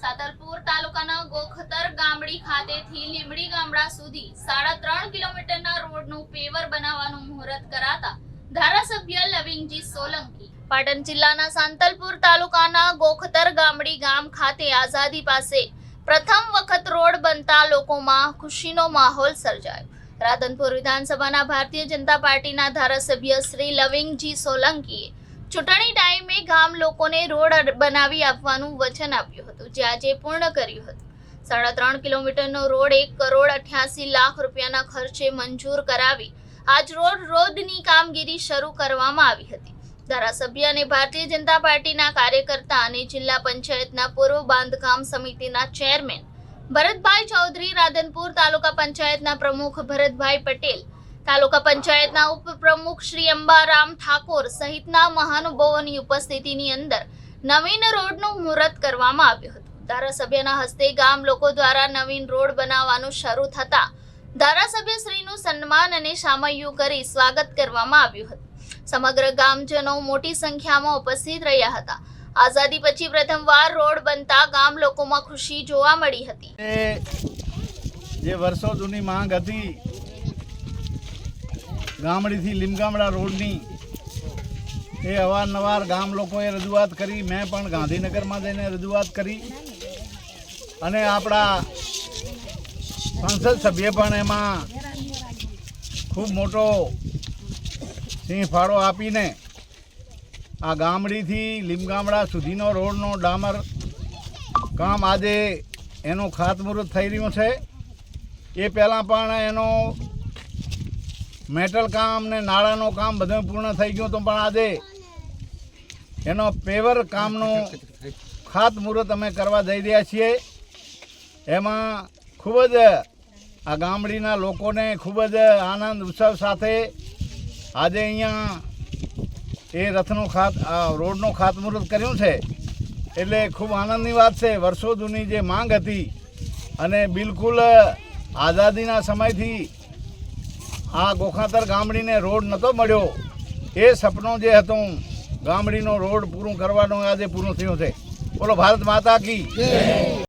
સાતલપુર તાલુકાના ગોખતર ગામડી ખાતેથી લીમડી ગામડા સુધી સાડા ત્રણ કિલોમીટરના રોડનું પેવર બનાવવાનું મુહૂર્ત કરાતા ધારાસભ્ય લવિંગજી સોલંકી, પાટણ જિલ્લાના સાંતલપુર તાલુકાના ગોખતર ગામડી ગામ ખાતે આઝાદી પાસે પ્રથમ વખત રોડ બનતા લોકોમાં ખુશીનો માહોલ સર્જાયો. રાધનપુર વિધાનસભાના ભારતીય જનતા પાર્ટીના ધારાસભ્ય શ્રી લવિંગજી સોલંકીએ ચૂંટણી ટાઈમે ગામ લોકોને રોડ બનાવી આપવાનું વચન આપ્યું હતું, જે આજે પૂર્ણ કર્યું હતું. સાડા ત્રણ કિલોમીટરનો રોડ એક કરોડ અઠ્યાસી લાખ રૂપિયાના ખર્ચે મંજૂર કરાવી આજ રોડ રોડની કામગીરી શરૂ કરવામાં આવી હતી. ધારાસભ્ય અને ભારતીય જનતા પાર્ટીના કાર્યકર્તા અને જિલ્લા પંચાયતના પૂર્વ બાંધકામ સમિતિના ચેરમેન ભરતભાઈ ચૌધરી, રાધનપુર તાલુકા પંચાયતના પ્રમુખ ભરતભાઈ પટેલ તાલુકા પંચાયતના ઉપપ્રમુખ શ્રી અંબારામ ઠાકોર સહિતના મહાનુભાવોની ઉપસ્થિતિની અંદર નવીન રોડનું મુહૂર્ત કરવામાં આવ્યું હતું. ધારાસભ્યના હસ્તે ગામ લોકો દ્વારા નવીન રોડ બનાવવાનું શરૂ થતા ધારાસભ્ય શ્રીનું સન્માન અને સામૈયું કરી સ્વાગત કરવામાં આવ્યું હતું. સમગ્ર ગામજનો મોટી સંખ્યામાં ઉપસ્થિત રહ્યા હતા. આઝાદી પછી પ્રથમવાર રોડ બનતા ગામ લોકોમાં ખુશી જોવા મળી હતી. જે વર્ષો જૂની માંગ હતી ગામડીથી લીમગામડા રોડની એ અવારનવાર ગામ લોકોએ રજૂઆત કરી. મેં પણ ગાંધીનગરમાં જઈને રજૂઆત કરી. અને આપણા સંસદ સભ્ય પણ એમાં ખૂબ મોટો સિંહ ફાળો આપીને આ ગામડીથી લીમગામડા સુધીનો રોડનો ડામર કામ આજે એનું ખાતમુહૂર્ત થઈ રહ્યું છે. એ પહેલાં પણ એનો મેટલ કામ ને નાળાનું કામ બધું પૂર્ણ થઈ ગયું હતું પણ આજે એનો પેવર કામનું ખાતમુહૂર્ત અમે કરવા જઈ રહ્યા છીએ. એમાં ખૂબ જ આ ગામડીના લોકોને ખૂબ જ આનંદ ઉત્સવ સાથે આજે અહીંયા એ રથનું ખાત રોડનું ખાતમુહૂર્ત કર્યું છે. એટલે ખૂબ આનંદની વાત છે. વર્ષો જૂની જે માંગ હતી અને બિલકુલ આઝાદીના સમયથી આ ગોખાતર ગામડીને રોડ નહોતો મળ્યો. એ સપનું જે હતું, ગામડીનો રોડ પૂરું કરવાનું આજે પૂરું થયું છે. બોલો, ભારત માતા કી